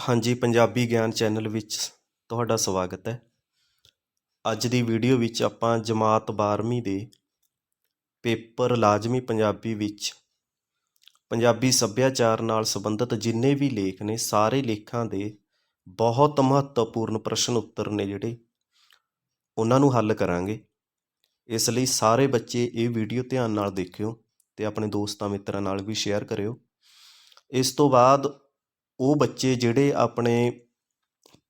ਹਾਂਜੀ, ਪੰਜਾਬੀ ਗਿਆਨ ਚੈਨਲ ਵਿੱਚ ਤੁਹਾਡਾ ਸਵਾਗਤ ਹੈ। ਅੱਜ ਦੀ ਵੀਡੀਓ ਵਿੱਚ ਆਪਾਂ ਜਮਾਤ 12ਵੀਂ ਦੇ ਪੇਪਰ ਲਾਜ਼ਮੀ ਪੰਜਾਬੀ ਵਿੱਚ ਪੰਜਾਬੀ ਸੱਭਿਆਚਾਰ ਨਾਲ ਸੰਬੰਧਿਤ ਜਿੰਨੇ ਵੀ ਲੇਖ ਨੇ, ਸਾਰੇ ਲੇਖਾਂ ਦੇ ਬਹੁਤ ਮਹੱਤਵਪੂਰਨ ਪ੍ਰਸ਼ਨ ਉੱਤਰ ਨੇ ਜਿਹੜੇ ਉਹਨਾਂ ਨੂੰ ਹੱਲ ਕਰਾਂਗੇ। ਇਸ ਲਈ ਸਾਰੇ ਬੱਚੇ ਇਹ ਵੀਡੀਓ ਧਿਆਨ ਨਾਲ ਦੇਖਿਓ ਤੇ ਆਪਣੇ ਦੋਸਤਾਂ ਮਿੱਤਰਾਂ ਨਾਲ ਵੀ ਸ਼ੇਅਰ ਕਰਿਓ। ਇਸ ਤੋਂ ਬਾਅਦ ਉਹ ਬੱਚੇ ਜਿਹੜੇ ਆਪਣੇ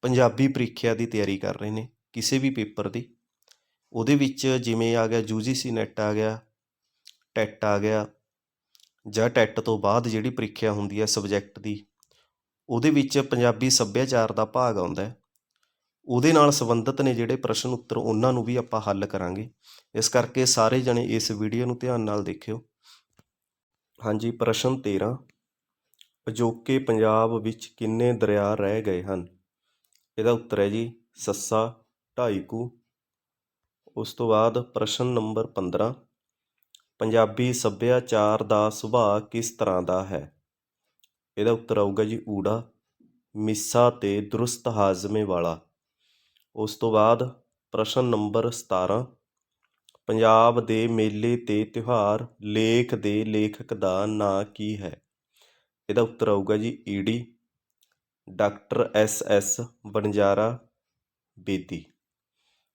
ਪੰਜਾਬੀ ਪ੍ਰੀਖਿਆ ਦੀ ਤਿਆਰੀ ਕਰ ਰਹੇ ਨੇ, ਕਿਸੇ ਵੀ ਪੇਪਰ ਦੀ। ਉਹਦੇ ਵਿੱਚ ਜਿਵੇਂ ਆ ਗਿਆ ਯੂਜੀਸੀ ਨੈਟ ਆ ਗਿਆ, ਟੈਟ ਆ ਗਿਆ, ਜਾਂ ਟੈਟ ਤੋਂ ਬਾਅਦ ਜਿਹੜੀ ਪ੍ਰੀਖਿਆ ਹੁੰਦੀ ਹੈ ਸਬਜੈਕਟ ਦੀ, ਉਹਦੇ ਵਿੱਚ ਪੰਜਾਬੀ ਸੱਭਿਆਚਾਰ ਦਾ ਭਾਗ ਆਉਂਦਾ ਹੈ। ਉਹਦੇ ਨਾਲ ਸੰਬੰਧਿਤ ਨੇ ਜਿਹੜੇ ਪ੍ਰਸ਼ਨ ਉੱਤਰ, ਉਹਨਾਂ ਨੂੰ ਵੀ ਆਪਾਂ ਹੱਲ ਕਰਾਂਗੇ। ਇਸ ਕਰਕੇ ਸਾਰੇ ਜਣੇ ਇਸ ਵੀਡੀਓ ਨੂੰ ਧਿਆਨ ਨਾਲ ਦੇਖਿਓ। ਹਾਂਜੀ, ਪ੍ਰਸ਼ਨ 13 ਅਜੋਕੇ ਪੰਜਾਬ ਵਿੱਚ ਕਿੰਨੇ ਦਰਿਆ ਰਹਿ ਗਏ ਹਨ? ਇਹਦਾ ਉੱਤਰ ਹੈ ਜੀ, ਸੱਸਾ ਢਾਈ ਕੁ ਉਸ ਤੋਂ ਬਾਅਦ ਪ੍ਰਸ਼ਨ ਨੰਬਰ 15 ਪੰਜਾਬੀ ਸੱਭਿਆਚਾਰ ਦਾ ਸੁਭਾਅ ਕਿਸ ਤਰ੍ਹਾਂ ਦਾ ਹੈ? ਇਹਦਾ ਉੱਤਰ ਆਊਗਾ ਜੀ ਊੜਾ, ਮਿੱਸਾ ਤੇ ਦਰੁਸਤ ਹਾਜ਼ਮੇ ਵਾਲਾ। ਉਸ ਤੋਂ ਬਾਅਦ ਪ੍ਰਸ਼ਨ ਨੰਬਰ 17 ਪੰਜਾਬ ਦੇ ਮੇਲੇ ਤੇ ਤਿਉਹਾਰ ਲੇਖ ਦੇ ਲੇਖਕ ਦਾ ਨਾਂ ਕੀ ਹੈ? ਇਹਦਾ ਉੱਤਰ ਆਊਗਾ ਜੀ ED doctor S S Banjara Bedi.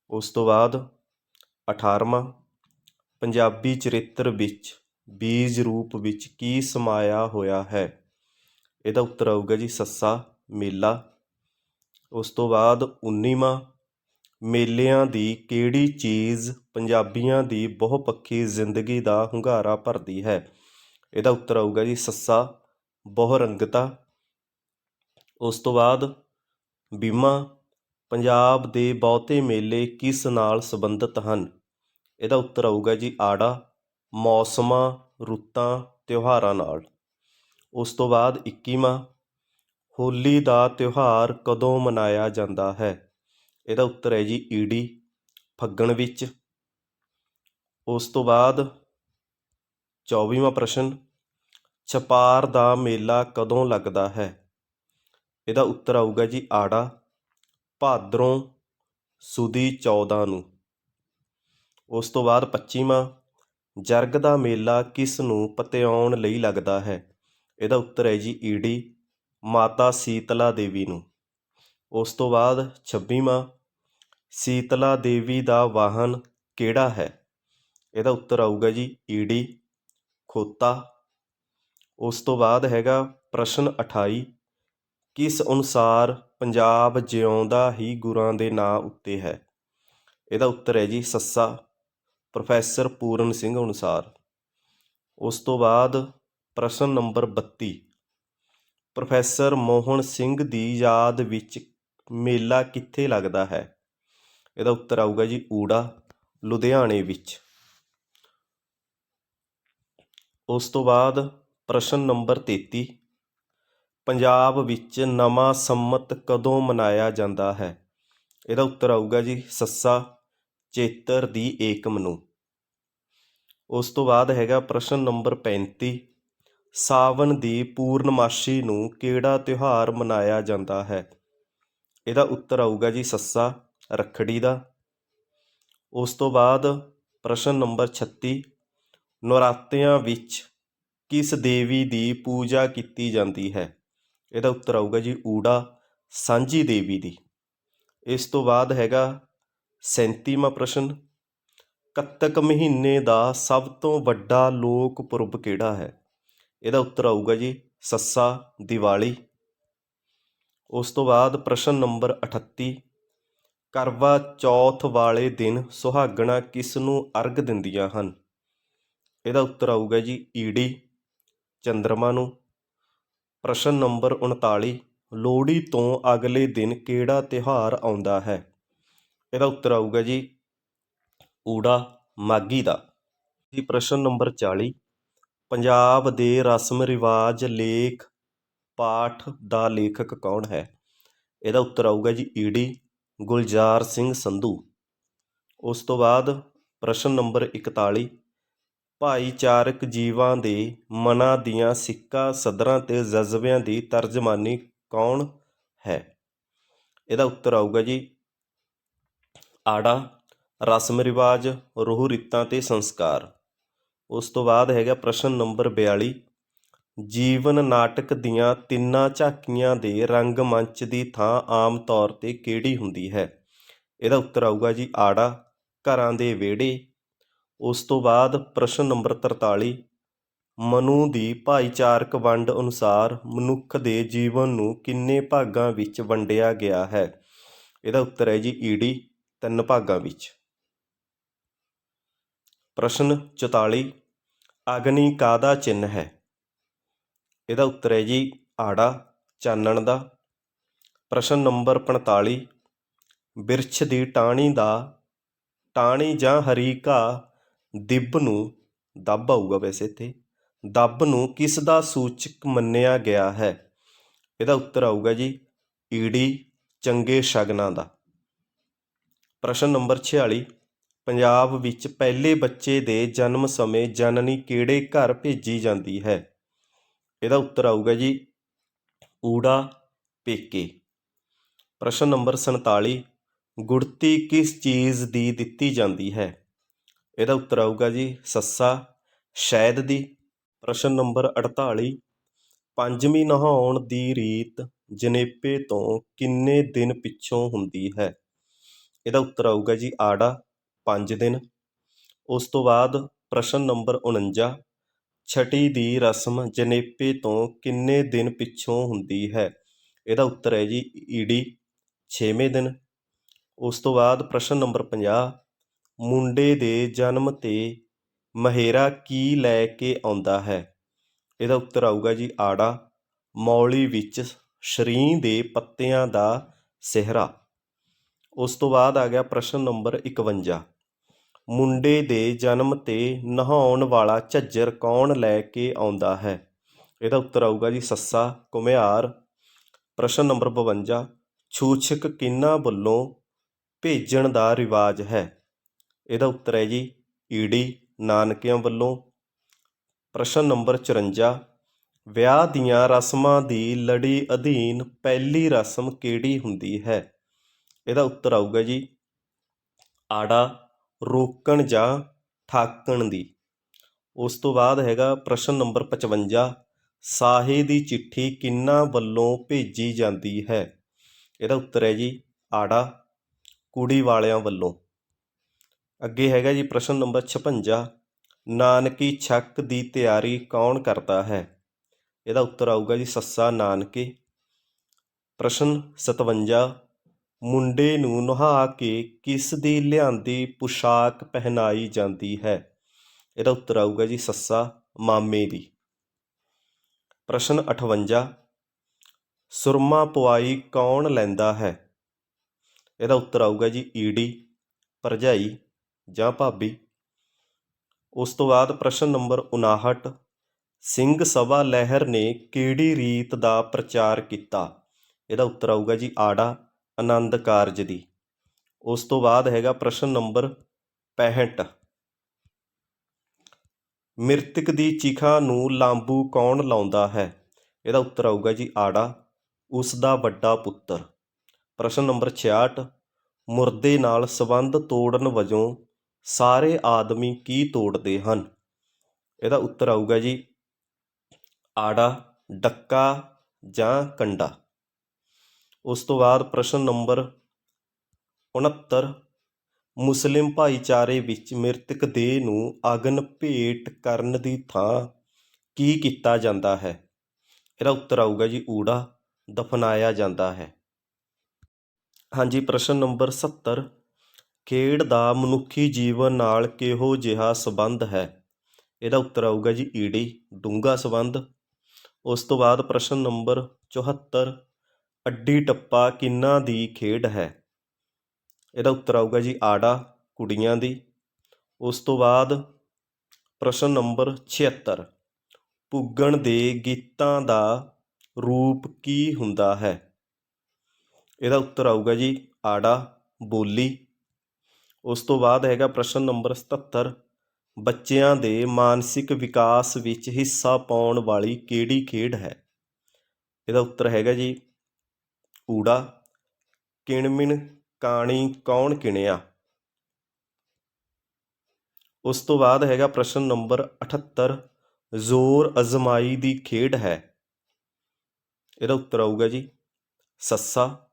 ਉਸ ਤੋਂ ਬਾਅਦ 18ਵਾਂ ਪੰਜਾਬੀ ਚਰਿੱਤਰ ਵਿੱਚ, ਬੀਜ ਰੂਪ ਵਿੱਚ ਕੀ ਸਮਾਇਆ ਹੋਇਆ ਹੈ? ਇਹਦਾ ਉੱਤਰ ਆਊਗਾ ਜੀ ਸੱਸਾ ਮੇਲਾ। ਉਸ ਤੋਂ ਬਾਅਦ 19ਵਾਂ ਮੇਲਿਆਂ ਦੀ ਕਿਹੜੀ ਚੀਜ਼ ਪੰਜਾਬੀਆਂ ਦੀ ਬਹੁਪੱਖੀ ਜ਼ਿੰਦਗੀ ਦਾ ਹੁੰਗਾਰਾ ਭਰਦੀ ਹੈ? ਇਹਦਾ ਉੱਤਰ ਆਊਗਾ ਜੀ ਸੱਸਾ ਬਹੁਰੰਗਤਾ। ਉਸ ਤੋਂ ਬਾਅਦ ਬੀਮਾ ਪੰਜਾਬ ਦੇ ਬਹੁਤੇ ਮੇਲੇ ਕਿਸ ਨਾਲ ਸੰਬੰਧਿਤ ਹਨ? ਇਹਦਾ ਉੱਤਰ ਆਊਗਾ ਜੀ ਆੜਾ, ਮੌਸਮਾਂ, ਰੁੱਤਾਂ, ਤਿਉਹਾਰਾਂ ਨਾਲ। ਉਸ ਤੋਂ ਬਾਅਦ 21ਵਾਂ ਹੋਲੀ ਦਾ ਤਿਉਹਾਰ ਕਦੋਂ ਮਨਾਇਆ ਜਾਂਦਾ ਹੈ? ਇਹਦਾ ਉੱਤਰ ਹੈ ਜੀ ਈੜੀ ਫੱਗਣ ਵਿੱਚ। ਉਸ ਤੋਂ ਬਾਅਦ 24ਵਾਂ ਪ੍ਰਸ਼ਨ ਛਪਾਰ ਦਾ ਮੇਲਾ ਕਦੋਂ ਲੱਗਦਾ ਹੈ? ਇਹਦਾ ਉੱਤਰ ਆਊਗਾ ਜੀ ਆੜਾ, ਭਾਦਰੋਂ ਸੁਦੀ 14 ਨੂੰ। ਉਸ ਤੋਂ ਬਾਅਦ 25ਵਾਂ ਜਰਗ ਦਾ ਮੇਲਾ ਕਿਸ ਨੂੰ ਪਤਿਆਉਣ ਲਈ ਲੱਗਦਾ ਹੈ? ਇਹਦਾ ਉੱਤਰ ਹੈ ਜੀ ਈੜੀ, ਮਾਤਾ ਸੀਤਲਾ ਦੇਵੀ ਨੂੰ। ਉਸ ਤੋਂ ਬਾਅਦ 26ਵਾਂ ਸੀਤਲਾ ਦੇਵੀ ਦਾ ਵਾਹਨ ਕਿਹੜਾ ਹੈ? ਇਹਦਾ ਉੱਤਰ ਆਊਗਾ ਜੀ ਈੜੀ, ਖੋਤਾ ਉਸ ਤੋਂ ਬਾਅਦ ਹੈਗਾ ਪ੍ਰਸ਼ਨ 28 ਕਿਸ ਅਨੁਸਾਰ ਪੰਜਾਬ ਜਿਉਂਦਾ ਹੀ ਗੁਰਾਂ ਦੇ ਨਾਂ ਉੱਤੇ ਹੈ? ਇਹਦਾ ਉੱਤਰ ਹੈ ਜੀ ਸੱਸਾ, ਪ੍ਰੋਫੈਸਰ ਪੂਰਨ ਸਿੰਘ ਅਨੁਸਾਰ। ਉਸ ਤੋਂ ਬਾਅਦ ਪ੍ਰਸ਼ਨ ਨੰਬਰ 32 ਪ੍ਰੋਫੈਸਰ ਮੋਹਨ ਸਿੰਘ ਦੀ ਯਾਦ ਵਿੱਚ ਮੇਲਾ ਕਿੱਥੇ ਲੱਗਦਾ ਹੈ? ਇਹਦਾ ਉੱਤਰ ਆਊਗਾ ਜੀ ਊੜਾ, ਲੁਧਿਆਣੇ ਵਿੱਚ। ਉਸ ਤੋਂ ਬਾਅਦ ਪ੍ਰਸ਼ਨ ਨੰਬਰ 33 ਪੰਜਾਬ ਵਿੱਚ ਨਵਾਂ ਸੰਮਤ ਕਦੋਂ ਮਨਾਇਆ ਜਾਂਦਾ ਹੈ? ਇਹਦਾ ਉੱਤਰ ਆਊਗਾ ਜੀ, ਸੱਸਾ ਚੇਤਰ ਦੀ ਏਕਮ ਨੂੰ। ਉਸ ਤੋਂ ਬਾਅਦ ਹੈਗਾ ਪ੍ਰਸ਼ਨ ਨੰਬਰ 35 ਸਾਵਣ ਦੀ ਪੂਰਨਮਾਸ਼ੀ ਨੂੰ ਕਿਹੜਾ ਤਿਉਹਾਰ ਮਨਾਇਆ ਜਾਂਦਾ ਹੈ? ਇਹਦਾ ਉੱਤਰ ਆਊਗਾ ਜੀ, ਸੱਸਾ ਰੱਖੜੀ ਦਾ। ਉਸ ਤੋਂ ਬਾਅਦ ਪ੍ਰਸ਼ਨ ਨੰਬਰ 36 ਨਵਰਾਤਿਆਂ ਵਿੱਚ ਕਿਸ ਦੇਵੀ ਦੀ ਪੂਜਾ ਕੀਤੀ ਜਾਂਦੀ ਹੈ? ਇਹਦਾ ਉੱਤਰ ਆਊਗਾ ਜੀ ਊੜਾ, ਸਾਂਝੀ ਦੇਵੀ ਦੀ। ਇਸ ਤੋਂ ਬਾਅਦ ਹੈਗਾ 37ਵਾਂ ਪ੍ਰਸ਼ਨ। ਕੱਤਕ ਮਹੀਨੇ ਦਾ ਸਭ ਤੋਂ ਵੱਡਾ ਲੋਕ ਪੁਰਬ ਕਿਹੜਾ ਹੈ? ਇਹਦਾ ਉੱਤਰ ਆਊਗਾ ਜੀ ਸੱਸਾ, ਦੀਵਾਲੀ। ਉਸ ਤੋਂ ਬਾਅਦ ਪ੍ਰਸ਼ਨ ਨੰਬਰ 38 ਕਰਵਾ ਚੌਥ ਵਾਲੇ ਦਿਨ ਸੁਹਾਗਣਾ ਕਿਸ ਨੂੰ ਅਰਗ ਦਿੰਦੀਆਂ ਹਨ? ਇਹਦਾ ਉੱਤਰ ਆਊਗਾ ਜੀ ਈੜੀ। ਚੰਦਰਮਾ ਨੂੰ। ਪ੍ਰਸ਼ਨ ਨੰਬਰ 39 ਲੋਹੜੀ ਤੋਂ ਅਗਲੇ ਦਿਨ ਕਿਹੜਾ ਤਿਉਹਾਰ ਆਉਂਦਾ ਹੈ? ਇਹਦਾ ਉੱਤਰ ਆਊਗਾ ਜੀ, ਊੜਾ ਮਾਗੀ ਦਾ। ਜੀ, ਪ੍ਰਸ਼ਨ ਨੰਬਰ 40 ਪੰਜਾਬ ਦੇ ਰਸਮ ਰਿਵਾਜ ਲੇਖ ਪਾਠ ਦਾ ਲੇਖਕ ਕੌਣ ਹੈ? ਇਹਦਾ ਉੱਤਰ ਆਊਗਾ ਜੀ ਈੜੀ ਗੁਲਜ਼ਾਰ ਸਿੰਘ ਸੰਧੂ। ਉਸ ਤੋਂ ਬਾਅਦ ਪ੍ਰਸ਼ਨ ਨੰਬਰ 41 ਭਾਈਚਾਰਕ ਜੀਵਾਂ ਦੇ ਮਨਾਂ ਦੀਆਂ ਸਿੱਕਾ ਸਦਰਾਂ ਅਤੇ ਜਜ਼ਬਿਆਂ ਦੀ ਤਰਜਮਾਨੀ ਕੌਣ ਹੈ? ਇਹਦਾ ਉੱਤਰ ਆਊਗਾ ਜੀ, ਆੜਾ, ਰਸਮ ਰਿਵਾਜ, ਰੂਹ ਰੀਤਾਂ ਤੇ ਸੰਸਕਾਰ। ਉਸ ਤੋਂ ਬਾਅਦ ਹੈਗਾ ਪ੍ਰਸ਼ਨ ਨੰਬਰ 42 ਜੀਵਨ ਨਾਟਕ ਦੀਆਂ ਤਿੰਨਾਂ ਝਾਕੀਆਂ ਦੇ ਰੰਗਮੰਚ ਦੀ ਥਾਂ ਆਮ ਤੌਰ ਤੇ ਕਿਹੜੀ ਹੁੰਦੀ ਹੈ? ਇਹਦਾ ਉੱਤਰ ਆਊਗਾ ਜੀ, ਆੜਾ, ਘਰਾਂ ਦੇ ਵਿਹੜੇ ਉਸ ਤੋਂ ਬਾਅਦ ਪ੍ਰਸ਼ਨ ਨੰਬਰ 43 ਮਨੂ ਦੀ ਭਾਈਚਾਰਕ ਵੰਡ ਅਨੁਸਾਰ ਮਨੁੱਖ ਦੇ ਜੀਵਨ ਨੂੰ ਕਿੰਨੇ ਭਾਗਾਂ ਵਿੱਚ ਵੰਡਿਆ ਗਿਆ ਹੈ? ਇਹਦਾ ਉੱਤਰ ਹੈ ਜੀ ਈਡੀ ਤਿੰਨ ਭਾਗਾਂ ਵਿੱਚ। ਪ੍ਰਸ਼ਨ 44 ਅਗਨੀ ਕਾਦਾ ਚਿੰਨ੍ਹ ਹੈ? ਇਹਦਾ ਉੱਤਰ ਹੈ ਜੀ ਆੜਾ, ਚਾਨਣ ਦਾ। ਪ੍ਰਸ਼ਨ ਨੰਬਰ 45 ਬਿਰਛ ਦੀ ਟਾਹਣੀ ਦਾ, ਟਾਹਣੀ ਜਾਂ ਹਰੀਕਾ ਦਿੱਬ ਨੂੰ ਦੱਬ ਆਊਗਾ ਵੈਸੇ ਇੱਥੇ। ਦੱਬ ਨੂੰ ਕਿਸ ਦਾ ਸੂਚਕ ਮੰਨਿਆ ਗਿਆ ਹੈ? ਇਹਦਾ ਉੱਤਰ ਆਊਗਾ ਜੀ ਈੜੀ ਚੰਗੇ ਸ਼ਗਨਾਂ ਦਾ। ਪ੍ਰਸ਼ਨ ਨੰਬਰ 46 ਪੰਜਾਬ ਵਿੱਚ ਪਹਿਲੇ ਬੱਚੇ ਦੇ ਜਨਮ ਸਮੇਂ ਜਨਨੀ ਕਿਹੜੇ ਘਰ ਭੇਜੀ ਜਾਂਦੀ ਹੈ? ਇਹਦਾ ਉੱਤਰ ਆਊਗਾ ਜੀ, ਊੜਾ ਪੇਕੇ। ਪ੍ਰਸ਼ਨ ਨੰਬਰ 47 ਗੁੜਤੀ ਕਿਸ ਚੀਜ਼ ਦੀ ਦਿੱਤੀ ਜਾਂਦੀ ਹੈ? ਇਹਦਾ ਉੱਤਰ ਆਊਗਾ ਜੀ, ਸੱਸਾ ਸ਼ਹਿਦ ਦੀ, ਪ੍ਰਸ਼ਨ ਨੰਬਰ 48 ਪੰਜਵੀਂ ਨਹਾਉਣ ਦੀ ਰੀਤ ਜਨੇਪੇ ਤੋਂ ਕਿੰਨੇ ਦਿਨ ਪਿੱਛੋਂ ਹੁੰਦੀ ਹੈ? ਇਹਦਾ ਉੱਤਰ ਆਊਗਾ ਜੀ, ਆੜਾ 5 ਦਿਨ। ਉਸ ਤੋਂ ਬਾਅਦ ਪ੍ਰਸ਼ਨ ਨੰਬਰ 49 ਛਟੀ ਦੀ ਰਸਮ ਜਨੇਪੇ ਤੋਂ ਕਿੰਨੇ ਦਿਨ ਪਿੱਛੋਂ ਹੁੰਦੀ ਹੈ? ਇਹਦਾ ਉੱਤਰ ਹੈ ਜੀ, ਈੜੀ 6ਵੇਂ ਦਿਨ। ਉਸ ਤੋਂ ਬਾਅਦ ਪ੍ਰਸ਼ਨ ਨੰਬਰ 50 ਮੁੰਡੇ ਦੇ ਜਨਮ ਤੇ ਮਹੇਰਾ ਕੀ ਲੈ ਕੇ ਆਉਂਦਾ ਹੈ? ਇਹਦਾ ਉੱਤਰ ਆਊਗਾ ਜੀ ਆੜਾ, ਮੌਲੀ ਵਿੱਚ ਸ਼ਰੀਂ ਦੇ ਪੱਤਿਆਂ ਦਾ ਸਿਹਰਾ। ਉਸ ਤੋਂ ਬਾਅਦ ਆ ਗਿਆ ਪ੍ਰਸ਼ਨ ਨੰਬਰ 51 ਮੁੰਡੇ ਦੇ ਜਨਮ ਤੇ ਨਹਾਉਣ ਵਾਲਾ ਝੱਜਰ ਕੌਣ ਲੈ ਕੇ ਆਉਂਦਾ ਹੈ? ਇਹਦਾ ਉੱਤਰ ਆਊਗਾ ਜੀ ਸੱਸਾ ਘੁਮਿਆਰ। ਪ੍ਰਸ਼ਨ ਨੰਬਰ 52 ਛੂਛਕ ਕਿਹਨਾਂ ਵੱਲੋਂ ਭੇਜਣ ਦਾ ਰਿਵਾਜ ਹੈ? ਇਹਦਾ ਉੱਤਰ ਹੈ ਜੀ ਈੜੀ ਨਾਨਕਿਆਂ ਵੱਲੋਂ ਪ੍ਰਸ਼ਨ ਨੰਬਰ 54 ਵਿਆਹ ਦੀਆਂ ਰਸਮਾਂ ਦੀ ਲੜੀ ਅਧੀਨ ਪਹਿਲੀ ਰਸਮ ਕਿਹੜੀ ਹੁੰਦੀ ਹੈ? ਇਹਦਾ ਉੱਤਰ ਆਊਗਾ ਜੀ, ਆੜਾ, ਰੋਕਣ ਜਾਂ ਠਾਕਣ ਦੀ। ਉਸ ਤੋਂ ਬਾਅਦ ਹੈਗਾ ਪ੍ਰਸ਼ਨ ਨੰਬਰ 55 ਸਾਹੇ ਦੀ ਚਿੱਠੀ ਕਿਹਨਾਂ ਵੱਲੋਂ ਭੇਜੀ ਜਾਂਦੀ ਹੈ? ਇਹਦਾ ਉੱਤਰ ਹੈ ਜੀ, ਆੜਾ, ਕੁੜੀ ਵਾਲਿਆਂ ਵੱਲੋਂ। ਅੱਗੇ ਹੈਗਾ ਜੀ ਪ੍ਰਸ਼ਨ ਨੰਬਰ 56 ਨਾਨਕੀ ਛੱਕ ਦੀ ਤਿਆਰੀ ਕੌਣ ਕਰਦਾ ਹੈ? ਇਹਦਾ ਉੱਤਰ ਆਊਗਾ ਜੀ ਸੱਸਾ ਨਾਨਕੇ। ਪ੍ਰਸ਼ਨ 57 ਮੁੰਡੇ ਨੂੰ ਨਹਾ ਕੇ ਕਿਸ ਦੀ ਲਿਆਂਦੀ ਪੁਸ਼ਾਕ ਪਹਿਨਾਈ ਜਾਂਦੀ ਹੈ? ਇਹਦਾ ਉੱਤਰ ਆਊਗਾ ਜੀ ਸੱਸਾ ਮਾਮੇ ਦੀ। ਪ੍ਰਸ਼ਨ 58 ਸੁਰਮਾ ਪਵਾਈ ਕੌਣ ਲੈਂਦਾ ਹੈ? ਇਹਦਾ ਉੱਤਰ ਆਊਗਾ ਜੀ ਈੜੀ ਭਰਜਾਈ। ਜਾਂ ਭਾਬੀ। ਉਸ ਤੋਂ ਬਾਅਦ ਪ੍ਰਸ਼ਨ ਨੰਬਰ 59 ਸਿੰਘ ਸਭਾ ਲਹਿਰ ਨੇ ਕਿਹੜੀ ਰੀਤ ਦਾ ਪ੍ਰਚਾਰ ਕੀਤਾ? ਇਹਦਾ ਉੱਤਰ ਆਊਗਾ ਜੀ ਆੜਾ, ਆਨੰਦ ਕਾਰਜ ਦੀ। ਉਸ ਤੋਂ ਬਾਅਦ ਹੈਗਾ ਪ੍ਰਸ਼ਨ ਨੰਬਰ 65 ਮ੍ਰਿਤਕ ਦੀ ਚਿਖਾ ਨੂੰ ਲਾਂਬੂ ਕੌਣ ਲਾਉਂਦਾ ਹੈ? ਇਹਦਾ ਉੱਤਰ ਆਊਗਾ ਜੀ ਆੜਾ, ਉਸ ਦਾ ਵੱਡਾ ਪੁੱਤਰ। ਪ੍ਰਸ਼ਨ ਨੰਬਰ 66 ਮੁਰਦੇ ਨਾਲ ਸੰਬੰਧ ਤੋੜਨ ਵਜੋਂ ਸਾਰੇ ਆਦਮੀ ਕੀ ਤੋੜਦੇ ਹਨ? ਇਹਦਾ ਉੱਤਰ ਆਊਗਾ ਜੀ, ਆੜਾ, ਡੱਕਾ ਜਾਂ ਕੰਡਾ। ਉਸ ਤੋਂ ਬਾਅਦ ਪ੍ਰਸ਼ਨ ਨੰਬਰ 69 ਮੁਸਲਿਮ ਭਾਈਚਾਰੇ ਵਿੱਚ ਮ੍ਰਿਤਕ ਦੇਹ ਨੂੰ ਅਗਨ ਭੇਟ ਕਰਨ ਦੀ ਥਾਂ ਕੀ ਕੀਤਾ ਜਾਂਦਾ ਹੈ? ਇਹਦਾ ਉੱਤਰ ਆਊਗਾ ਜੀ, ਊੜਾ ਦਫਨਾਇਆ ਜਾਂਦਾ ਹੈ। ਹਾਂਜੀ, ਪ੍ਰਸ਼ਨ ਨੰਬਰ 70 ਖੇਡ ਦਾ ਮਨੁੱਖੀ ਜੀਵਨ ਨਾਲ ਕਿਹੋ ਜਿਹਾ ਸੰਬੰਧ ਹੈ? ਇਹਦਾ ਉੱਤਰ ਆਊਗਾ ਜੀ ਈੜੀ ਡੂੰਘਾ ਸੰਬੰਧ। ਉਸ ਤੋਂ ਬਾਅਦ ਪ੍ਰਸ਼ਨ ਨੰਬਰ 74 ਅੱਡੀ ਟੱਪਾ ਕਿੰਨਾ ਦੀ ਖੇਡ ਹੈ? ਇਹਦਾ ਉੱਤਰ ਆਊਗਾ ਜੀ ਆੜਾ, ਕੁੜੀਆਂ ਦੀ। ਉਸ ਤੋਂ ਬਾਅਦ ਪ੍ਰਸ਼ਨ ਨੰਬਰ 76 ਪੁੱਗਣ ਦੇ ਗੀਤਾਂ ਦਾ ਰੂਪ ਕੀ ਹੁੰਦਾ ਹੈ? ਇਹਦਾ ਉੱਤਰ ਆਊਗਾ ਜੀ ਆੜਾ, ਬੋਲੀ। ਉਸ ਤੋਂ ਬਾਅਦ ਹੈਗਾ ਪ੍ਰਸ਼ਨ ਨੰਬਰ 77 ਬੱਚਿਆਂ ਦੇ ਮਾਨਸਿਕ ਵਿਕਾਸ ਵਿੱਚ ਹਿੱਸਾ ਪਾਉਣ ਵਾਲੀ ਕਿਹੜੀ ਖੇਡ ਹੈ? ਇਹਦਾ ਉੱਤਰ ਹੈਗਾ ਜੀ, ਊੜਾ, ਕਿਣਮਿਣ, ਕਾਣੀ, ਕੌਣ ਕਿਣਿਆ? ਉਸ ਤੋਂ ਬਾਅਦ ਹੈਗਾ ਪ੍ਰਸ਼ਨ ਨੰਬਰ 78 ਜ਼ੋਰ ਅਜ਼ਮਾਈ ਦੀ ਖੇਡ ਹੈ? ਇਹਦਾ ਉੱਤਰ ਆਊਗਾ ਜੀ, ਸੱਸਾ,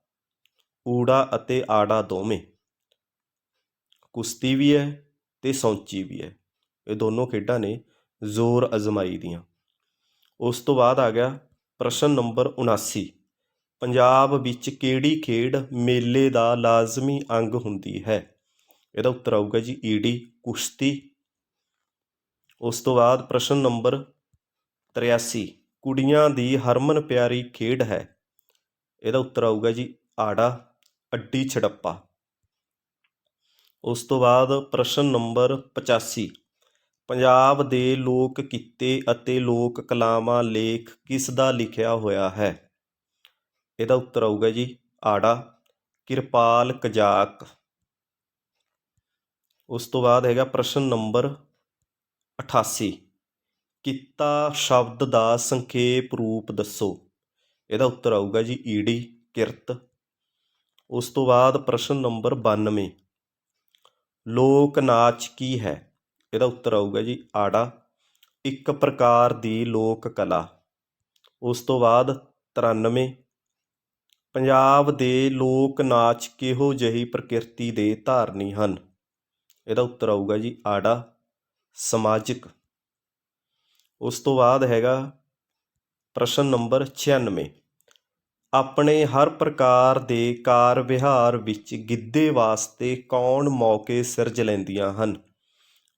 ਊੜਾ ਅਤੇ ਆੜਾ ਦੋਵੇਂ। ਕੁਸ਼ਤੀ ਵੀ ਹੈ ਅਤੇ ਸੌਂਚੀ ਵੀ ਹੈ। ਇਹ ਦੋਨੋਂ ਖੇਡਾਂ ਨੇ ਜ਼ੋਰ ਅਜ਼ਮਾਈ ਦੀਆਂ। ਉਸ ਤੋਂ ਬਾਅਦ ਆ ਗਿਆ ਪ੍ਰਸ਼ਨ ਨੰਬਰ 79 ਪੰਜਾਬ ਵਿੱਚ ਕਿਹੜੀ ਖੇਡ ਮੇਲੇ ਦਾ ਲਾਜ਼ਮੀ ਅੰਗ ਹੁੰਦੀ ਹੈ? ਇਹਦਾ ਉੱਤਰ ਆਊਗਾ ਜੀ ਈਡੀ ਕੁਸ਼ਤੀ। ਉਸ ਤੋਂ ਬਾਅਦ ਪ੍ਰਸ਼ਨ ਨੰਬਰ 83 ਕੁੜੀਆਂ ਦੀ ਹਰਮਨ ਪਿਆਰੀ ਖੇਡ ਹੈ। ਇਹਦਾ ਉੱਤਰ ਆਊਗਾ ਜੀ ਆੜਾ, ਅੱਡੀ ਛੜੱਪਾ। ਉਸ ਤੋਂ ਬਾਅਦ ਪ੍ਰਸ਼ਨ ਨੰਬਰ 85 ਪੰਜਾਬ ਦੇ ਲੋਕ ਕਿੱਤੇ ਅਤੇ ਲੋਕ ਕਲਾਵਾਂ ਲੇਖ ਕਿਸ ਦਾ ਲਿਖਿਆ ਹੋਇਆ ਹੈ? ਇਹਦਾ ਉੱਤਰ ਆਊਗਾ ਜੀ, ਆੜਾ, ਕਿਰਪਾਲ ਕਜਾਕ। ਉਸ ਤੋਂ ਬਾਅਦ ਹੈਗਾ ਪ੍ਰਸ਼ਨ ਨੰਬਰ 88 ਕਿੱਤਾ ਸ਼ਬਦ ਦਾ ਸੰਖੇਪ ਰੂਪ ਦੱਸੋ। ਇਹਦਾ ਉੱਤਰ ਆਊਗਾ ਜੀ, ਈੜੀ, ਕਿਰਤ। ਉਸ ਤੋਂ ਬਾਅਦ ਪ੍ਰਸ਼ਨ ਨੰਬਰ 92 ਲੋਕ ਨਾਚ ਕੀ ਹੈ? ਇਹਦਾ ਉੱਤਰ ਆਊਗਾ ਜੀ, ਆੜਾ। ਇੱਕ ਪ੍ਰਕਾਰ ਦੀ ਲੋਕ ਕਲਾ। ਉਸ ਤੋਂ ਬਾਅਦ 93 ਪੰਜਾਬ ਦੇ ਲੋਕ ਨਾਚ ਕਿਹੋ ਜਿਹੀ ਪ੍ਰਕਿਰਤੀ ਦੇ ਧਾਰਨੀ ਹਨ? ਇਹਦਾ ਉੱਤਰ ਆਊਗਾ ਜੀ, ਆੜਾ। ਸਮਾਜਿਕ। ਉਸ ਤੋਂ ਬਾਅਦ ਹੈਗਾ ਪ੍ਰਸ਼ਨ ਨੰਬਰ 96 ਆਪਣੇ ਹਰ ਪ੍ਰਕਾਰ ਦੇ ਕਾਰ ਵਿਹਾਰ ਵਿੱਚ ਗਿੱਧੇ ਵਾਸਤੇ ਕੌਣ ਮੌਕੇ ਸਿਰਜ ਲੈਂਦੀਆਂ ਹਨ?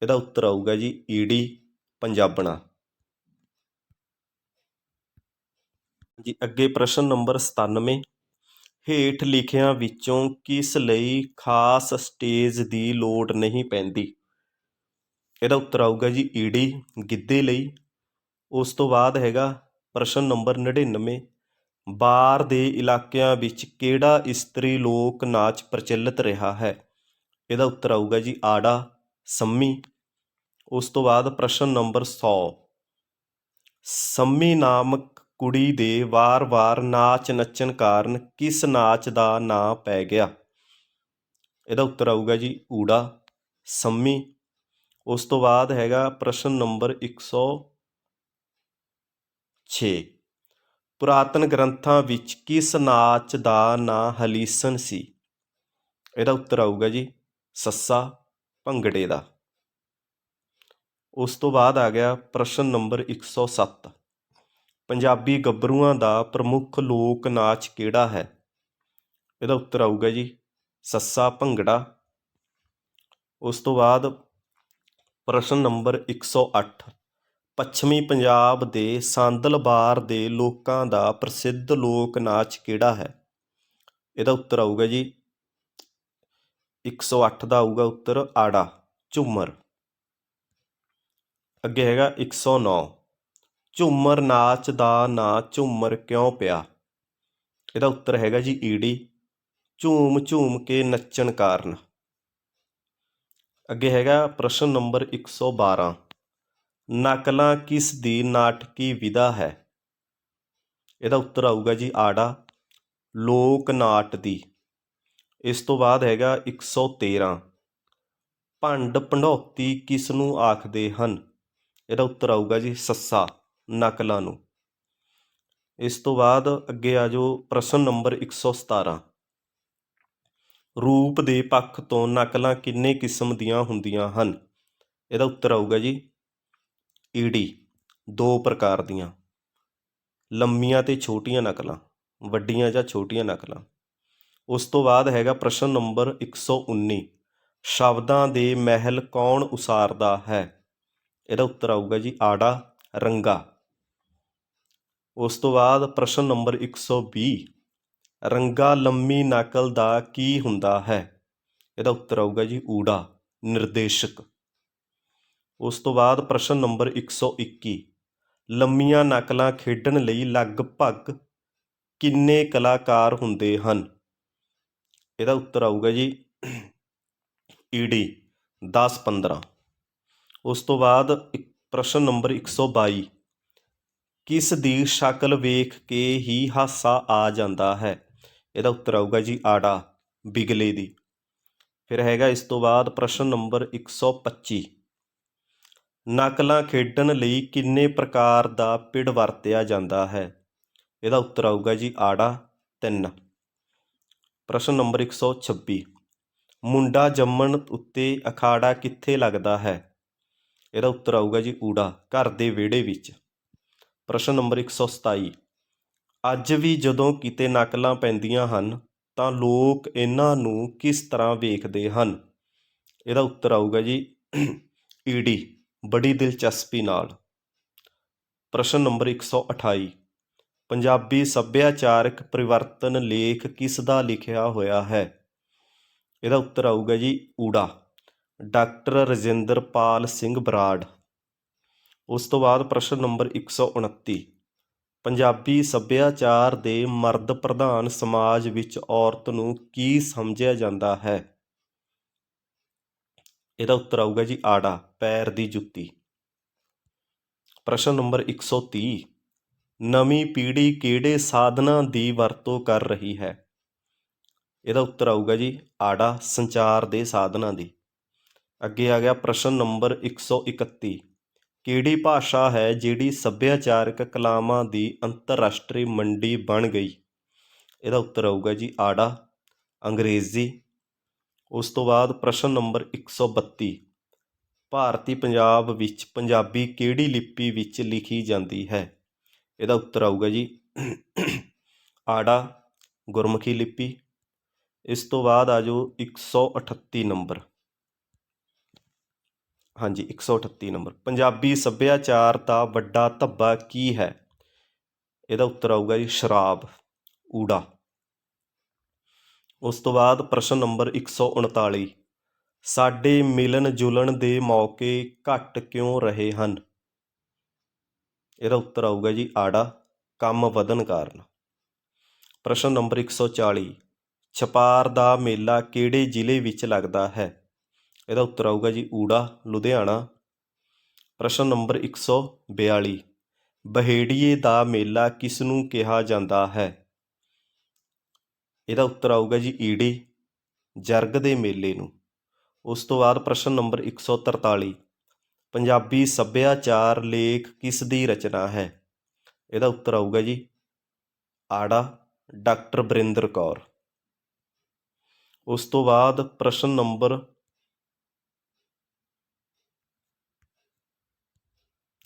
ਇਹਦਾ ਉੱਤਰ ਆਊਗਾ ਜੀ ਈੜੀ ਪੰਜਾਬਣਾ। ਜੀ ਅੱਗੇ ਪ੍ਰਸ਼ਨ ਨੰਬਰ 97 ਹੇਠ ਲਿਖਿਆਂ ਵਿੱਚੋਂ ਕਿਸ ਲਈ ਖਾਸ ਸਟੇਜ ਦੀ ਲੋੜ ਨਹੀਂ ਪੈਂਦੀ? ਇਹਦਾ ਉੱਤਰ ਆਊਗਾ ਜੀ ਈੜੀ ਗਿੱਧੇ ਲਈ। ਉਸ ਤੋਂ ਬਾਅਦ ਹੈਗਾ ਪ੍ਰਸ਼ਨ ਨੰਬਰ 99 ਬਾਰ ਦੇ ਇਲਾਕਿਆਂ ਵਿੱਚ ਕਿਹੜਾ ਇਸਤਰੀ ਲੋਕ ਨਾਚ ਪ੍ਰਚਲਿਤ ਰਿਹਾ ਹੈ? ਇਹਦਾ ਉੱਤਰ ਆਊਗਾ ਜੀ ਆੜਾ, ਸੰਮੀ। ਉਸ ਤੋਂ ਬਾਅਦ ਪ੍ਰਸ਼ਨ ਨੰਬਰ 100 ਸੰਮੀ ਨਾਮਕ ਕੁੜੀ ਦੇ ਵਾਰ-ਵਾਰ ਨਾਚ ਨੱਚਣ ਕਾਰਨ ਕਿਸ ਨਾਚ ਦਾ ਨਾਂ ਪੈ ਗਿਆ? ਇਹਦਾ ਉੱਤਰ ਆਊਗਾ ਜੀ ਊੜਾ, ਸੰਮੀ। ਉਸ ਤੋਂ ਬਾਅਦ ਹੈਗਾ ਪ੍ਰਸ਼ਨ ਨੰਬਰ 106 ਪੁਰਾਤਨ ਗ੍ਰੰਥਾਂ ਵਿੱਚ ਕਿਸ ਨਾਚ ਦਾ ਨਾਂ ਹਲੀਸਨ ਸੀ? ਇਹਦਾ ਉੱਤਰ ਆਊਗਾ ਜੀ, ਸੱਸਾ ਭੰਗੜੇ ਦਾ। ਉਸ ਤੋਂ ਬਾਅਦ ਆ ਗਿਆ ਪ੍ਰਸ਼ਨ ਨੰਬਰ 107 ਪੰਜਾਬੀ ਗੱਭਰੂਆਂ ਦਾ ਪ੍ਰਮੁੱਖ ਲੋਕ ਨਾਚ ਕਿਹੜਾ ਹੈ? ਇਹਦਾ ਉੱਤਰ ਆਊਗਾ ਜੀ, ਸੱਸਾ ਭੰਗੜਾ। ਉਸ ਤੋਂ ਬਾਅਦ ਪ੍ਰਸ਼ਨ ਨੰਬਰ 108 ਪੱਛਮੀ ਪੰਜਾਬ ਦੇ ਸਾਂਦਲਬਾਰ ਦੇ ਲੋਕਾਂ ਦਾ ਪ੍ਰਸਿੱਧ ਲੋਕ ਨਾਚ ਕਿਹੜਾ ਹੈ? ਇਹਦਾ ਉੱਤਰ ਆਊਗਾ ਜੀ। 108 ਦਾ ਆਊਗਾ ਉੱਤਰ ਆੜਾ, ਝੂਮਰ। ਅੱਗੇ ਹੈਗਾ 109 ਝੂਮਰ ਨਾਚ ਦਾ ਨਾਂ ਝੂਮਰ ਕਿਉਂ ਪਿਆ? ਇਹਦਾ ਉੱਤਰ ਹੈਗਾ ਜੀ ਈੜੀ ਝੂਮ ਝੂਮ ਕੇ ਨੱਚਣ ਕਾਰਨ। ਅੱਗੇ ਹੈਗਾ ਪ੍ਰਸ਼ਨ ਨੰਬਰ 112 ਨਕਲਾਂ ਕਿਸ ਦੀ ਨਾਟਕੀ ਵਿਧਾ ਹੈ? ਇਹਦਾ ਉੱਤਰ ਆਊਗਾ ਜੀ ਆੜਾ, ਲੋਕ ਨਾਟ ਦੀ। ਇਸ ਤੋਂ ਬਾਅਦ ਹੈਗਾ 113 ਭੰਡ ਭੰਡੌਤੀ ਕਿਸ ਨੂੰ ਆਖਦੇ ਹਨ? ਇਹਦਾ ਉੱਤਰ ਆਊਗਾ ਜੀ ਸੱਸਾ, ਨਕਲਾਂ ਨੂੰ। ਇਸ ਤੋਂ ਬਾਅਦ ਅੱਗੇ ਆ ਜਾਓ ਪ੍ਰਸ਼ਨ ਨੰਬਰ 117 ਰੂਪ ਦੇ ਪੱਖ ਤੋਂ ਨਕਲਾਂ ਕਿੰਨੇ ਕਿਸਮ ਦੀਆਂ ਹੁੰਦੀਆਂ ਹਨ? ਇਹਦਾ ਉੱਤਰ ਆਊਗਾ ਜੀ ਈੜੀ ਦੋ ਪ੍ਰਕਾਰ ਦੀਆਂ। ਲੰਮੀਆਂ ਅਤੇ ਛੋਟੀਆਂ ਨਕਲਾਂ, ਵੱਡੀਆਂ ਜਾਂ ਛੋਟੀਆਂ ਨਕਲਾਂ। ਉਸ ਤੋਂ ਬਾਅਦ ਹੈਗਾ ਪ੍ਰਸ਼ਨ ਨੰਬਰ 119 ਸ਼ਬਦਾਂ ਦੇ ਮਹਿਲ ਕੌਣ ਉਸਾਰਦਾ ਹੈ? ਇਹਦਾ ਉੱਤਰ ਆਊਗਾ ਜੀ ਆੜਾ ਰੰਗਾ। ਉਸ ਤੋਂ ਬਾਅਦ ਪ੍ਰਸ਼ਨ ਨੰਬਰ 120 ਰੰਗਾ ਲੰਮੀ ਨਕਲ ਦਾ ਕੀ ਹੁੰਦਾ ਹੈ? ਇਹਦਾ ਉੱਤਰ ਆਊਗਾ ਜੀ ਊੜਾ, ਨਿਰਦੇਸ਼ਕ। ਉਸ ਤੋਂ ਬਾਅਦ ਪ੍ਰਸ਼ਨ ਨੰਬਰ 121 ਲੰਮੀਆਂ ਨਕਲਾਂ ਖੇਡਣ ਲਈ ਲਗਭਗ ਕਿੰਨੇ ਕਲਾਕਾਰ ਹੁੰਦੇ ਹਨ? ਇਹਦਾ ਉੱਤਰ ਆਊਗਾ ਜੀ ਈਡੀ 10 15 ਉਸ ਤੋਂ ਬਾਅਦ ਇੱਕ ਪ੍ਰਸ਼ਨ ਨੰਬਰ 122 ਕਿਸ ਦੀ ਸ਼ਕਲ ਵੇਖ ਕੇ ਹੀ ਹਾਸਾ ਆ ਜਾਂਦਾ ਹੈ? ਇਹਦਾ ਉੱਤਰ ਆਊਗਾ ਜੀ ਆੜਾ ਬਿਗਲੇ ਦੀ। ਫਿਰ ਹੈਗਾ ਇਸ ਤੋਂ ਬਾਅਦ ਪ੍ਰਸ਼ਨ ਨੰਬਰ 125 ਨਕਲਾਂ ਖੇਡਣ ਲਈ ਕਿੰਨੇ ਪ੍ਰਕਾਰ ਦਾ ਪਿੜ ਵਰਤਿਆ ਜਾਂਦਾ ਹੈ? ਇਹਦਾ ਉੱਤਰ ਆਊਗਾ ਜੀ ਆੜਾ 3 ਪ੍ਰਸ਼ਨ ਨੰਬਰ 126 ਮੁੰਡਾ ਜੰਮਣ ਉੱਤੇ ਅਖਾੜਾ ਕਿੱਥੇ ਲੱਗਦਾ ਹੈ? ਇਹਦਾ ਉੱਤਰ ਆਊਗਾ ਜੀ ਊੜਾ, ਘਰ ਦੇ ਵਿਹੜੇ ਵਿੱਚ। ਪ੍ਰਸ਼ਨ ਨੰਬਰ 127 ਅੱਜ ਵੀ ਜਦੋਂ ਕਿਤੇ ਨਕਲਾਂ ਪੈਂਦੀਆਂ ਹਨ, ਤਾਂ ਲੋਕ ਇਹਨਾਂ ਨੂੰ ਕਿਸ ਤਰ੍ਹਾਂ ਵੇਖਦੇ ਹਨ? ਇਹਦਾ ਉੱਤਰ ਆਊਗਾ ਜੀ ਈਡੀ। ਬੜੀ ਦਿਲਚਸਪੀ ਨਾਲ। ਪ੍ਰਸ਼ਨ ਨੰਬਰ 128 ਪੰਜਾਬੀ ਸੱਭਿਆਚਾਰਕ ਪਰਿਵਰਤਨ ਲੇਖ ਕਿਸ ਦਾ ਲਿਖਿਆ ਹੋਇਆ ਹੈ? ਇਹਦਾ ਉੱਤਰ ਆਊਗਾ ਜੀ ਊੜਾ। ਡਾਕਟਰ ਰਜਿੰਦਰਪਾਲ ਸਿੰਘ ਬਰਾੜ। ਉਸ ਤੋਂ ਬਾਅਦ ਪ੍ਰਸ਼ਨ ਨੰਬਰ 129 ਪੰਜਾਬੀ ਸੱਭਿਆਚਾਰ ਦੇ ਮਰਦ ਪ੍ਰਧਾਨ ਸਮਾਜ ਵਿੱਚ ਔਰਤ ਨੂੰ ਕੀ ਸਮਝਿਆ ਜਾਂਦਾ ਹੈ? ਇਹਦਾ ਉੱਤਰ ਆਊਗਾ ਜੀ ਆੜਾ, ਪੈਰ ਦੀ ਜੁੱਤੀ। ਪ੍ਰਸ਼ਨ ਨੰਬਰ 130 ਨਵੀਂ ਪੀੜ੍ਹੀ ਕਿਹੜੇ ਸਾਧਨਾਂ ਦੀ ਵਰਤੋਂ ਕਰ ਰਹੀ ਹੈ? ਇਹਦਾ ਉੱਤਰ ਆਊਗਾ ਜੀ ਆੜਾ, ਸੰਚਾਰ ਦੇ ਸਾਧਨਾਂ ਦੀ। ਅੱਗੇ ਆ ਗਿਆ ਪ੍ਰਸ਼ਨ ਨੰਬਰ 131 ਕਿਹੜੀ ਭਾਸ਼ਾ ਹੈ ਜਿਹੜੀ ਸੱਭਿਆਚਾਰਕ ਕਲਾਵਾਂ ਦੀ ਅੰਤਰਰਾਸ਼ਟਰੀ ਮੰਡੀ ਬਣ ਗਈ? ਇਹਦਾ ਉੱਤਰ ਆਊਗਾ ਜੀ ਆੜਾ, ਅੰਗਰੇਜ਼ੀ ਉਸ ਤੋਂ ਬਾਅਦ ਪ੍ਰਸ਼ਨ ਨੰਬਰ 132 ਭਾਰਤੀ ਪੰਜਾਬ ਵਿੱਚ ਪੰਜਾਬੀ ਕਿਹੜੀ ਲਿਪੀ ਵਿੱਚ ਲਿਖੀ ਜਾਂਦੀ ਹੈ? ਇਹਦਾ ਉੱਤਰ ਆਊਗਾ ਜੀ। ਆੜਾ, ਗੁਰਮੁਖੀ ਲਿਪੀ। ਇਸ ਤੋਂ ਬਾਅਦ ਆ ਜਾਓ 138 ਨੰਬਰ। ਹਾਂਜੀ 138 ਨੰਬਰ। ਪੰਜਾਬੀ ਸੱਭਿਆਚਾਰ ਦਾ ਵੱਡਾ ਧੱਬਾ ਕੀ ਹੈ? ਇਹਦਾ ਉੱਤਰ ਆਊਗਾ ਜੀ, ਸ਼ਰਾਬ, ਊੜਾ। ਉਸ ਤੋਂ ਬਾਅਦ ਪ੍ਰਸ਼ਨ ਨੰਬਰ 139 ਸਾਡੇ ਮਿਲਣ ਜੁਲਣ ਦੇ ਮੌਕੇ ਘੱਟ ਕਿਉਂ ਰਹੇ ਹਨ? ਇਹਦਾ ਉੱਤਰ ਆਊਗਾ ਜੀ ਆੜਾ, ਕੰਮ ਵਧਣ ਕਾਰਨ। ਪ੍ਰਸ਼ਨ ਨੰਬਰ 140 ਛਪਾਰ ਦਾ ਮੇਲਾ ਕਿਹੜੇ ਜ਼ਿਲ੍ਹੇ ਵਿੱਚ ਲੱਗਦਾ ਹੈ? ਇਹਦਾ ਉੱਤਰ ਆਊਗਾ ਜੀ ਊੜਾ, ਲੁਧਿਆਣਾ। ਪ੍ਰਸ਼ਨ ਨੰਬਰ 142 ਬਹੇੜੀਏ ਦਾ ਮੇਲਾ ਕਿਸ ਨੂੰ ਕਿਹਾ ਜਾਂਦਾ ਹੈ? ਇਹਦਾ ਉੱਤਰ ਆਊਗਾ ਜੀ ਈੜੀ ਜਰਗ ਦੇ ਮੇਲੇ ਨੂੰ। ਉਸ ਤੋਂ ਬਾਅਦ ਪ੍ਰਸ਼ਨ ਨੰਬਰ 143 ਪੰਜਾਬੀ ਸੱਭਿਆਚਾਰ ਲੇਖ ਕਿਸ ਦੀ ਰਚਨਾ ਹੈ? ਇਹਦਾ ਉੱਤਰ ਆਊਗਾ ਜੀ ਆੜਾ, ਡਾਕਟਰ ਬਰਿੰਦਰ ਕੌਰ। ਉਸ ਤੋਂ ਬਾਅਦ ਪ੍ਰਸ਼ਨ ਨੰਬਰ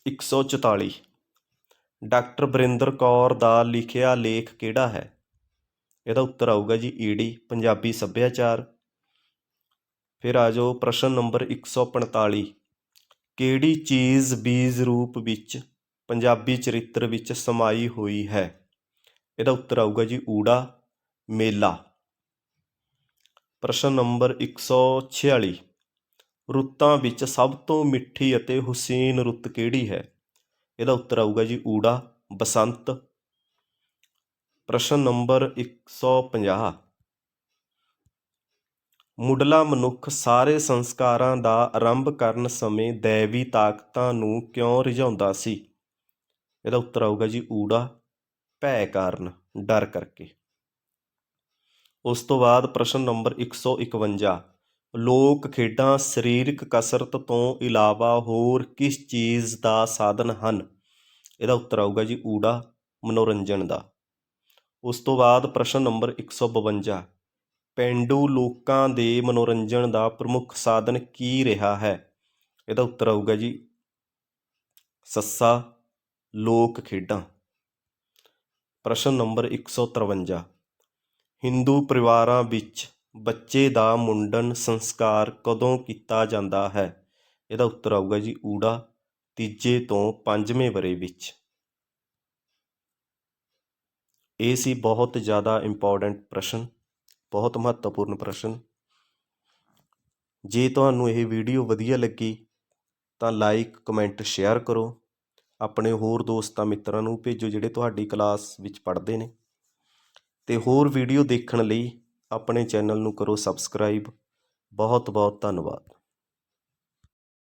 144 ਡਾਕਟਰ ਬਰਿੰਦਰ ਕੌਰ ਦਾ ਲਿਖਿਆ ਲੇਖ ਕਿਹੜਾ ਹੈ? ਇਹਦਾ ਉੱਤਰ ਆਊਗਾ ਜੀ ਈੜੀ ਪੰਜਾਬੀ ਸੱਭਿਆਚਾਰ। ਫਿਰ ਆ ਜਾਓ ਪ੍ਰਸ਼ਨ ਨੰਬਰ 145 ਕਿਹੜੀ ਚੀਜ਼ ਬੀਜ ਰੂਪ ਵਿੱਚ ਪੰਜਾਬੀ ਚਰਿੱਤਰ ਵਿੱਚ ਸਮਾਈ ਹੋਈ ਹੈ? ਇਹਦਾ ਉੱਤਰ ਆਊਗਾ ਜੀ ਊੜਾ, ਮੇਲਾ। ਪ੍ਰਸ਼ਨ ਨੰਬਰ 146 ਰੁੱਤਾਂ ਵਿੱਚ ਸਭ ਤੋਂ ਮਿੱਠੀ ਅਤੇ ਹੁਸੀਨ ਰੁੱਤ ਕਿਹੜੀ ਹੈ? ਇਹਦਾ ਉੱਤਰ ਆਊਗਾ ਜੀ ਊੜਾ, ਬਸੰਤ ਪ੍ਰਸ਼ਨ ਨੰਬਰ 150 ਮੁੱਢਲਾ ਮਨੁੱਖ ਸਾਰੇ ਸੰਸਕਾਰਾਂ ਦਾ ਆਰੰਭ ਕਰਨ ਸਮੇਂ ਦੈਵੀ ਤਾਕਤਾਂ ਨੂੰ ਕਿਉਂ ਰਿਝਾਉਂਦਾ ਸੀ? ਇਹਦਾ ਉੱਤਰ ਆਊਗਾ ਜੀ ਊੜਾ, ਭੈ ਕਾਰਨ, ਡਰ ਕਰਕੇ। ਉਸ ਤੋਂ ਬਾਅਦ ਪ੍ਰਸ਼ਨ ਨੰਬਰ 151 ਲੋਕ ਖੇਡਾਂ ਸਰੀਰਕ ਕਸਰਤ ਤੋਂ ਇਲਾਵਾ ਹੋਰ ਕਿਸ ਚੀਜ਼ ਦਾ ਸਾਧਨ ਹਨ? ਇਹਦਾ ਉੱਤਰ ਆਊਗਾ ਜੀ ਊੜਾ, ਮਨੋਰੰਜਨ ਦਾ। ਉਸ ਤੋਂ ਬਾਅਦ ਪ੍ਰਸ਼ਨ ਨੰਬਰ 152 ਪੇਂਡੂ ਲੋਕਾਂ ਦੇ ਮਨੋਰੰਜਨ ਦਾ ਪ੍ਰਮੁੱਖ ਸਾਧਨ ਕੀ ਰਿਹਾ ਹੈ? ਇਹਦਾ ਉੱਤਰ ਆਊਗਾ ਜੀ, ਸੱਸਾ ਲੋਕ ਖੇਡਾਂ। ਪ੍ਰਸ਼ਨ ਨੰਬਰ 153 ਹਿੰਦੂ ਪਰਿਵਾਰਾਂ ਵਿੱਚ ਬੱਚੇ ਦਾ ਮੁੰਡਨ ਸੰਸਕਾਰ ਕਦੋਂ ਕੀਤਾ ਜਾਂਦਾ ਹੈ? ਇਹਦਾ ਉੱਤਰ ਆਊਗਾ ਜੀ ਊੜਾ, ਤੀਜੇ ਤੋਂ ਪੰਜਵੇਂ ਵਰੇ ਵਿੱਚ। ਇਹ ਸੀ ਬਹੁਤ ਜ਼ਿਆਦਾ ਇੰਪੋਰਟੈਂਟ ਪ੍ਰਸ਼ਨ, ਬਹੁਤ ਮਹੱਤਵਪੂਰਨ ਪ੍ਰਸ਼ਨ। ਜੇ ਤੁਹਾਨੂੰ ਇਹ ਵੀਡੀਓ ਵਧੀਆ ਲੱਗੀ, ਤਾਂ ਲਾਈਕ ਕਮੈਂਟ ਸ਼ੇਅਰ ਕਰੋ। ਆਪਣੇ ਹੋਰ ਦੋਸਤਾਂ ਮਿੱਤਰਾਂ ਨੂੰ ਭੇਜੋ ਜਿਹੜੇ ਤੁਹਾਡੀ ਕਲਾਸ ਵਿੱਚ ਪੜ੍ਹਦੇ ਨੇ। ਤੇ ਹੋਰ ਵੀਡੀਓ ਦੇਖਣ ਲਈ ਆਪਣੇ ਚੈਨਲ ਨੂੰ ਕਰੋ ਸਬਸਕ੍ਰਾਈਬ ਬਹੁਤ ਬਹੁਤ ਧੰਨਵਾਦ।